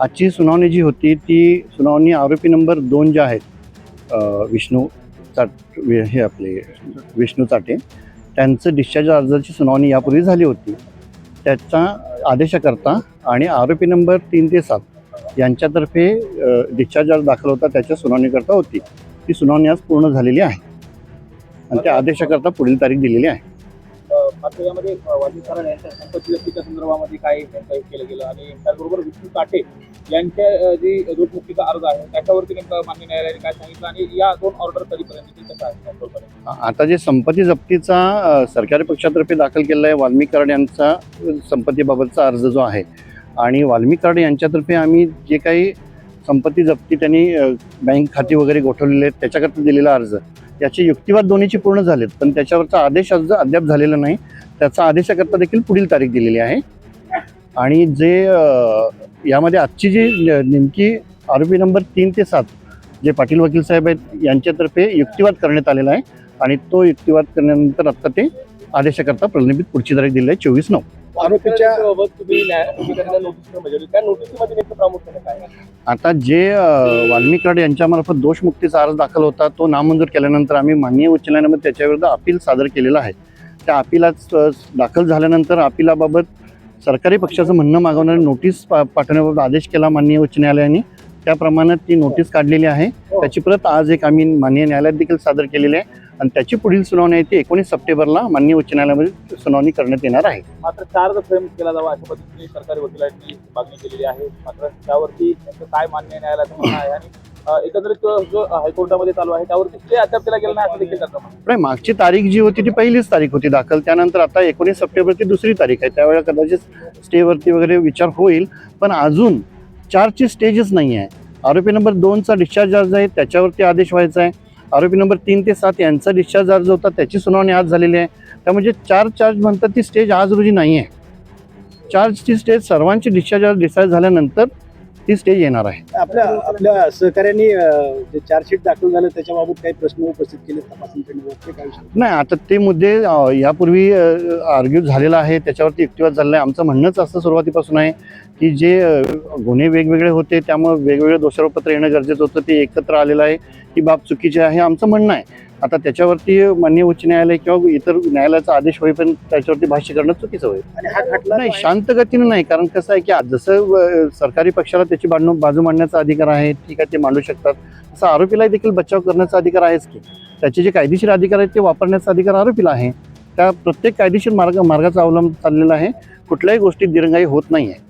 आजची सुनावणी जी होती ती सुनावणी आरोपी नंबर दोन जे आहेत विष्णू चाट हे आपले विष्णू चाटे त्यांचं डिस्चार्ज अर्जाची सुनावणी यापूर्वी झाली होती. त्याचा आदेशाकरता आणि आरोपी नंबर तीन ते सात यांच्यातर्फे डिस्चार्ज अर्ज दाखल होता त्याच्या सुनावणीकरता होती. ती सुनावणी आज पूर्ण झालेली आहे. आणि त्या आदेशाकरता पुढील तारीख दिलेली आहे. मात्र यामध्ये वाढीकरण यांच्या संपत्ती जप्तीच्या संदर्भामध्ये काय त्यांचा हे केलं गेलं आणि त्याचबरोबर विष्णू काटे यांच्या अ, जी दोषमुक्तीचा अर्ज आहे त्याच्यावरती नेमकं मान्य न्यायालयाने काय सांगितलं आणि या दोन ऑर्डर कधीपर्यंत कसं आता जे संपत्ती जप्तीचा सरकारी पक्षातर्फे दाखल केलेला आहे वाल्मिक कराड यांचा संपत्तीबाबतचा अर्ज जो आहे आणि वाल्मिक कराड यांच्यातर्फे आम्ही जे काही संपत्ती जप्ती त्यांनी बँक खाती वगैरे गोठवलेले आहेत त्याच्याकरता दिलेला अर्ज. याचे युक्तिवाद दोन्हीची पूर्ण झालेत पण त्याच्यावरचा आदेश अर्ज अद्याप झालेला नाही. त्याचा आदेशाकरता देखील पुढील तारीख दिलेली आहे. आणि जे यामध्ये आजची जी न- नेमकी आरोपी नंबर तीन ते सात जे पाटील वकील साहेब आहेत यांच्यातर्फे युक्तिवाद करण्यात आलेला आहे. आणि तो युक्तिवाद करण्यानंतर आत्ता ते आदेशाकरता प्रलंबित पुढची तारीख दिली आहे चोवीस नऊ. आरोपीच्या आहे? आता जे अ, वाल्मिक कराड यांच्यामार्फत दोषमुक्तीचा अर्ज दाखल होता तो नामंजूर केल्यानंतर आम्ही माननीय उच्च न्यायालयामध्ये त्याच्याविरुद्ध अपील सादर केलेलं आहे. त्या अपिलात दाखल झाल्यानंतर अपिलाबाबत सरकारी पक्षाचं म्हणणं मागवणारी नोटीस पा पाठवण्याबाबत आदेश केला माननीय उच्च न्यायालयाने. त्याप्रमाणे ती नोटीस काढलेली आहे. त्याची प्रत आज एक आम्ही माननीय न्यायालयात देखील सादर केलेली आहे. आणि त्याची पुढील सुनावणी आहे ती एकोणीस सप्टेंबरला माननीय उच्च न्यायालयामध्ये सुनावणी करण्यात येणार आहे. मात्र चार्ज फ्रेम केला जावा अशा पद्धतीने सरकारी वकिलांनी मागणी केलेली आहे. मात्र त्यावरती काय मान्य न्यायालयाचं म्हणणं आहे आणि एकंदरीत जो- हायकोर्टामध्ये चालू आहे त्यावरती स्टे अद्याप दिला गेला नाही असं देखील. नाही मागची तारीख जी होती ती पहिलीच तारीख होती दाखल. त्यानंतर आता एकोणीस सप्टेंबरची दुसरी तारीख आहे. त्यावेळेला कदाचित स्टेवरती वगैरे विचार होईल पण अजून चारची स्टेजच नाही आहे आरोपी नंबर दोनचा डिस्चार्ज अर्ज आहे त्याच्यावरती आदेश व्हायचा आहे. आरोपी नंबर तीन ते सात यांचा डिस्चार्ज अर्ज होता त्याची सुनावणी आज झालेली आहे. त्यामुळे चार चार्ज म्हणतात ती स्टेज आज रोजी नाही आहे चार्जची स्टेज सर्वांची डिस्चार्ज अर्ज डिस्चार्ज झाल्यानंतर ती स्टेज येणार आहे. आपल्या आपल्या सहकार्यांनी जे चार्जशीट दाखल झालं त्याच्याबाबत काही प्रश्न उपस्थित केले तपासणी करण्याबाबत ते काय विषय? नाही आता ते मुद्दे यापूर्वी आर्ग्यू झालेला आहे त्याच्यावरती युक्तिवाद झालेला आहे आमचं म्हणणंच असं सुरुवातीपासून आहे की जे गुन्हे वेगवेगळे होते त्यामुळे वेगवेगळे दोषारोपत्र येणं गरजेचं होतं. ते एकत्र आलेलं आहे ही बाब चुकीची आहे आमचं म्हणणं आहे. आता त्याच्यावरती मान्य उच्च न्यायालय किंवा इतर न्यायालयाचा आदेश होईपर्यंत त्याच्यावरती भाष्य करणं चुकीचं होईल. नाही शांत गतीनं नाही कारण कसं आहे की जसं सरकारी पक्षाला त्याची बाजू बाजू मांडण्याचा अधिकार आहे ठीक आहे ते मांडू शकतात. तसं आरोपीला देखील बचाव करण्याचा अधिकार आहेच की. त्याचे जे कायदेशीर अधिकार आहेत ते वापरण्याचा अधिकार आरोपीला आहे. त्या प्रत्येक कायदेशीर मार्ग मार्गाचा अवलंब चाललेला आहे. कुठल्याही गोष्टीत दिरंगाई होत नाही आहे